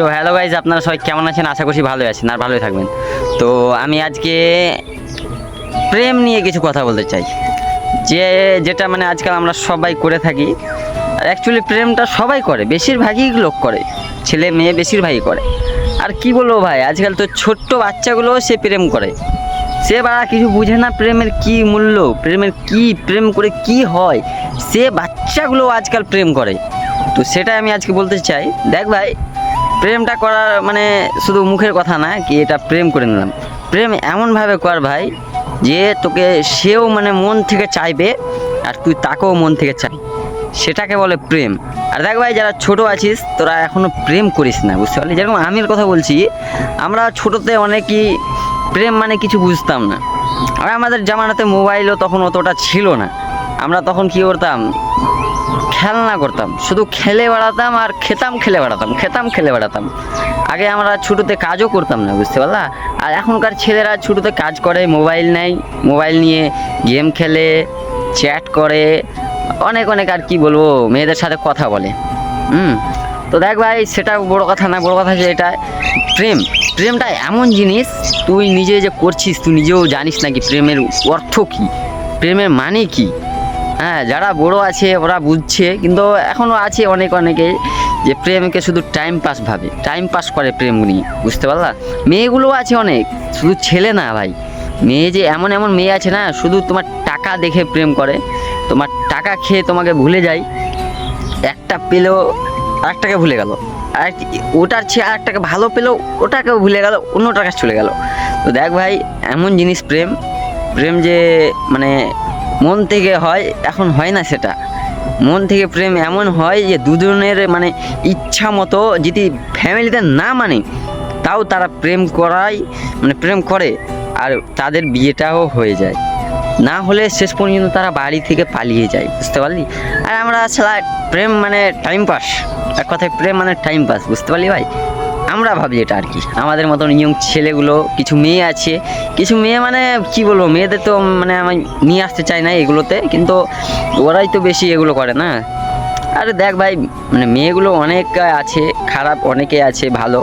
So hello guys আপনারা সবাই কেমন আছেন? আশা করছি ভালো আছেন আর ভালোই থাকবেন। তো আমি আজকে প্রেম নিয়ে কিছু কথা বলতে চাই। যে, যেটা মানে আজকাল আমরা সবাই করে থাকি অ্যাকচুয়ালি প্রেমটা সবাই করে, বেশিরভাগই লোক করে, ছেলে মেয়ে বেশিরভাগই করে। আর কি বলব ভাই, আজকাল তো ছোট্ট বাচ্চাগুলোও সে প্রেম করে। সে বা কিছু বুঝে না প্রেমের কি মূল্য, প্রেমের কি, প্রেম করে কি হয়। সে বাচ্চাগুলো আজকাল প্রেম করে। তো সেটাই আমি আজকে বলতে চাই। দেখ ভাই প্রেমটা করার মানে শুধু মুখের কথা না, কি এটা প্রেম করে নিলাম। প্রেম এমনভাবে কর ভাই, যে তোকে সেও মানে মন থেকে চাইবে, আর তুই তাকেও মন থেকে চাই। সেটাকে বলে প্রেম। আর দেখ ভাই, যারা ছোট আছিস, তোরা এখনও প্রেম করিস না, বুঝতে পারলি? যেরকম আমির কথা বলছি, আমরা ছোটোতে অনেকই প্রেম মানে কিছু বুঝতাম না। আর আমাদের জামানাতে মোবাইলও তখন অতটা ছিল না। আমরা তখন কি করতাম? খেলনা করতাম। শুধু খেলে বেড়াতাম আর খেতাম খেলে বেড়াতাম, খেতাম খেলে বেড়াতাম। আগে আমরা ছোটোতে কাজও করতাম না, বুঝতে পারলা? আর এখনকার ছেলেরা ছোটোতে কাজ করে, মোবাইল নেয়, মোবাইল নিয়ে গেম খেলে, চ্যাট করে, অনেক অনেক আর কি বলব, মেয়েদের সাথে কথা বলে। হুম? তো দেখ ভাই, সেটা বড় কথা না, বড় কথা যে এটা প্রেম। প্রেমটা এমন জিনিস, তুই নিজে যে করছিস, তুই নিজেও জানিস নাকি প্রেমের অর্থ কী? প্রেমের মানে কী? হ্যাঁ যারা বড় আছে ওরা বুঝছে, কিন্তু এখনও আছে অনেক অনেকে যে প্রেমকে শুধু টাইম পাস ভাবে। টাইম পাস করে প্রেম নিয়ে, বুঝতে পারলা? মেয়েগুলো আছে অনেক, শুধু ছেলে না ভাই। মেয়ে যে এমন এমন মেয়ে আছে না, শুধু তোমার টাকা দেখে প্রেম করে, তোমার টাকা খেয়ে তোমাকে ভুলে যায়, একটা পেলেও আরেকটাকে ভুলে গেল। আর ওটার চেয়ে আরেকটাকে ভালো পেলেও ওটাকেও ভুলে গেল, অন্যটার কাছে চলে গেল। তো দেখ ভাই, এমন জিনিস প্রেম প্রেম যে মানে মন থেকে হয়, এখন হয় না সেটা। মন থেকে প্রেম এমন হয় যে দুজনের মানে ইচ্ছা মতো যদি ফ্যামিলিতে না মানে তাও তারা প্রেম করাই মানে প্রেম করে, আর তাদের বিয়েটাও হয়ে যায়। না হলে শেষ পর্যন্ত তারা বাড়ি থেকে পালিয়ে যায়, বুঝতে পারলি? আর আমরা ছাড়া প্রেম মানে টাইম পাস এক কথায় প্রেম মানে টাইম পাস বুঝতে পারলি ভাই? আমরা ভাবি এটা আর কি। আমাদের মতন ইয়ং ছেলেগুলো, কিছু মেয়ে আছে। কিছু মেয়ে মানে কি বলব, মেয়েদের তো মানে আমি নিয়ে আসতে চাই না এগুলোতে, কিন্তু ওরাই তো বেশি এগুলো করে না। আরে দেখ ভাই মানে মেয়েগুলো অনেক আছে, খারাপ অনেকে আছে, ভালো।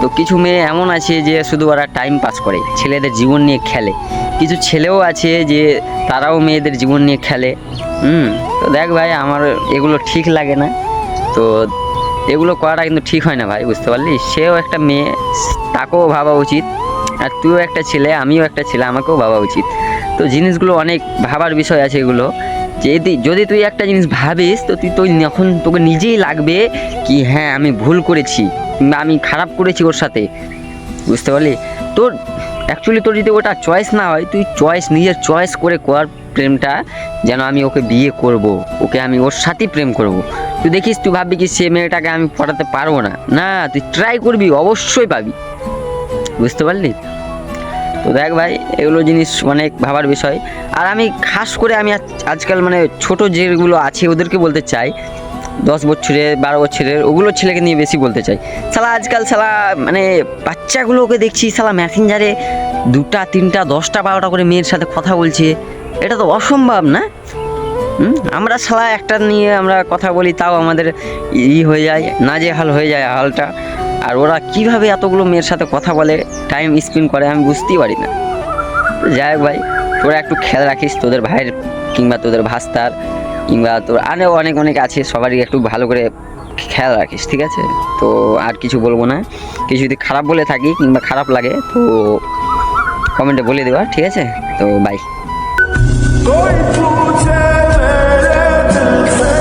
তো কিছু মেয়ে এমন আছে যে শুধু ওরা টাইম পাস করে, ছেলেদের জীবন নিয়ে খেলে। কিছু ছেলেও আছে যে তারাও মেয়েদের জীবন নিয়ে খেলে। হুম, তো দেখ ভাই, আমার এগুলো ঠিক লাগে না। তো এগুলো করাটা কিন্তু ঠিক হয় না ভাই, বুঝতে পারলি? সেও একটা মেয়ে, তাকেও ভাবা উচিত, আর তুইও একটা ছেলে, আমিও একটা ছেলে, আমাকেও ভাবা উচিত। তো জিনিসগুলো অনেক ভাবার বিষয় আছে এগুলো। যদি যদি তুই একটা জিনিস ভাবিস, তো তুই তুই যখন তোকে নিজেই লাগবে কি হ্যাঁ আমি ভুল করেছি, কিংবা আমি খারাপ করেছি ওর সাথে। বুঝতে পারলি? তোর অ্যাকচুয়ালি তোর যদি ওটা চয়েস না হয়, তুই চয়েস নিজের চয়েস করে কর প্রেমটা যেন আমি ওকে বিয়ে করব, ওকে আমি ওর সাথেই প্রেম করব। তুই দেখিস, তুই ভাববি কি সে মেয়েটাকে আমি পড়াতে পারব না। না, তুই ট্রাই করবি, অবশ্যই পাবি। বুঝতে পারলি? তো দেখ ভাই, এগুলো জিনিস অনেক ভাবার বিষয়। আর আমি খাস করে আমি আজ- আজকাল মানে ছোট যেগুলো আছে, ওদেরকে বলতে চাই, দশ বছরের বারো বছরের, ওগুলো ছেলেকে নিয়ে বেশি বলতে চাই। সালা আজকাল সালা মানে বাচ্চাগুলোকে দেখছি সালা মেসেঞ্জারে দুটা, তিনটা, দশটা, বারোটা করে মেয়ের সাথে কথা বলছে। এটা তো অসম্ভব, না? আমরা সালা একটা নিয়ে আমরা কথা বলি, তাও আমাদের ই হয়ে যায় নাজে হাল হয়ে যায় হালটা। আর ওরা কীভাবে এতগুলো মেয়ের সাথে কথা বলে টাইম স্পেন্ড করে, আমি বুঝতেই পারি না। যাই হোক ভাই, তোরা একটু খেয়াল রাখিস, তোদের ভাইয়ের কিংবা তোদের ভাস্তার, কিংবা তোর আরও অনেক অনেক আছে, সবারই একটু ভালো করে খেয়াল রাখিস, ঠিক আছে? তো আর কিছু বলব না। কিছু যদি খারাপ বলে থাকি কিংবা খারাপ লাগে, তো কমেন্টে বলে দেওয়া ঠিক আছে? তো বাই कोई पूछे मेरे दिल से